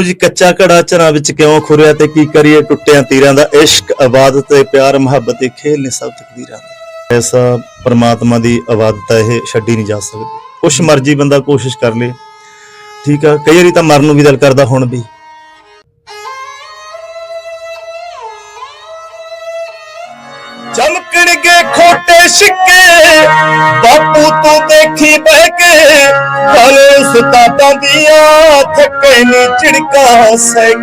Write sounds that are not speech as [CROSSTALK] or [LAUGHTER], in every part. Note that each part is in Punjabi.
ਉਹ ਜੀ, ਕੱਚਾ ਘੜਾ ਚਰਾਂ ਵਿੱਚ ਕਿਉਂ ਖੁਰਿਆ ਤੇ ਕੀ ਕਰੀਏ? ਟੁੱਟਿਆਂ ਤੀਰਾਂ ਦਾ ਇਸ਼ਕ ਆਬਾਦ ਤੇ ਪਿਆਰ, ਮੁਹੱਬਤ ਦੇ ਖੇਲ ਨੇ ਸਭ ਤਕਦੀਰਾਂ ਦਾ ਐਸਾ ਪਰਮਾਤਮਾ ਦੀ ਇਬਾਦਤ ਇਹ ਛੱਡੀ ਨਹੀਂ ਜਾ ਸਕਦੀ। ਕੁਛ ਮਰਜ਼ੀ ਬੰਦਾ ਕੋਸ਼ਿਸ਼ ਕਰ ਲੇ। ਠੀਕ ਆ, ਕਈ ਵਾਰੀ ਤਾਂ ਮਰਨ ਨੂੰ ਵੀ ਦਿਲ ਕਰਦਾ ਹੁਣ ਵੀ। ਖੋਟੇ ਬਾਪੂ ਤੂੰ ਦੇਖੀ ਬਹਿ ਕੇ, ਹਲੇ ਉਸਤਾਦਾਂ ਦੀਆਂ ਥੱਕੇ ਨੀ ਝਿੜਕਾਂ ਸਹਿ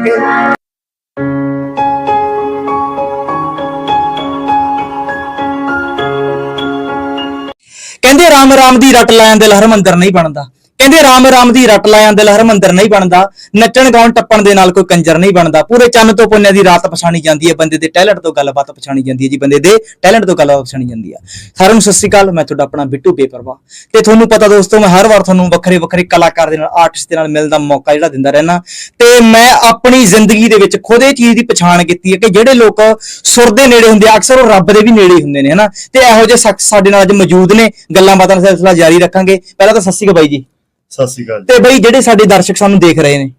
ਕਹਿੰਦੇ ਰਾਮ ਰਾਮ ਦੀ ਰਟ ਲੈਣ ਦਿਲ ਹਰਮੰਦਰ ਨਹੀਂ ਬਣਦਾ। ਕਹਿੰਦੇ ਰਾਮ ਰਾਮ ਦੀ ਰਟ ਲਾਇਆਂ ਦਿਲ ਹਰਮੰਦਰ ਨਹੀਂ ਬਣਦਾ, ਨੱਚਣ ਗਾਉਣ ਟੱਪਣ ਦੇ ਨਾਲ ਕੋਈ ਕੰਜਰ ਨਹੀਂ ਬਣਦਾ। ਪੂਰੇ ਚੰਨ ਤੋਂ ਪੁੰਨਿਆ ਦੀ ਰਾਤ ਪਛਾਣੀ ਜਾਂਦੀ ਹੈ, ਬੰਦੇ ਦੇ ਟੈਲੈਂਟ ਤੋਂ ਗੱਲਬਾਤ ਪਛਾਣੀ ਜਾਂਦੀ ਹੈ ਜੀ, ਬੰਦੇ ਦੇ ਟੈਲੈਂਟ ਤੋਂ ਗੱਲਬਾਤ ਪਛਾਣੀ ਜਾਂਦੀ ਹੈ। ਸਾਰਿਆਂ ਨੂੰ ਸਤਿ ਸ਼੍ਰੀ ਅਕਾਲ, ਮੈਂ ਤੁਹਾਡਾ ਆਪਣਾ ਬਿੱਟੂ ਬੇਪਰਵਾ ਤੇ ਤੁਹਾਨੂੰ ਪਤਾ ਦੋਸਤੋ, ਮੈਂ ਹਰ ਵਾਰ ਤੁਹਾਨੂੰ ਵੱਖਰੇ ਵੱਖਰੇ ਕਲਾਕਾਰ ਦੇ ਨਾਲ, ਆਰਟਿਸਟ ਦੇ ਨਾਲ ਮਿਲਣ ਦਾ ਮੌਕਾ ਜਿਹੜਾ ਦਿੰਦਾ ਰਹਿਣਾ ਤੇ ਮੈਂ ਆਪਣੀ ਜ਼ਿੰਦਗੀ ਦੇ ਵਿੱਚ ਖੁਦ ਇਹ ਚੀਜ਼ ਦੀ ਪਛਾਣ ਕੀਤੀ ਹੈ ਕਿ ਜਿਹੜੇ ਲੋਕ ਸੁਰ ਦੇ ਨੇੜੇ ਹੁੰਦੇ ਆ, ਅਕਸਰ ਉਹ ਰੱਬ ਦੇ ਵੀ ਨੇੜੇ ਹੀ ਹੁੰਦੇ ਨੇ, ਹਨਾ? ਤੇ ਇਹੋ ਜਿਹੇ ਸ਼ਖਸ ਸਾਡੇ ਨਾਲ ਅੱਜ ਮੌਜੂਦ ਨੇ। ਗੱਲਾਂ ਬਾਤਾਂ ਦਾ ਸਿਲਸਿਲਾ ਜਾਰੀ ਰੱਖਾਂਗੇ। ਪਹਿਲਾਂ ਤਾਂ ਸਤਿ ਸ਼੍ਰੀ ਅਕਾਲ ਬਾਈ ਜੀ। ਸਤਿ ਸ਼੍ਰੀ ਅਕਾਲ ਤੇ ਬਈ ਜਿਹੜੇ ਸਾਡੇ ਦਰਸ਼ਕ ਸਾਨੂੰ ਦੇਖ ਰਹੇ ਨੇ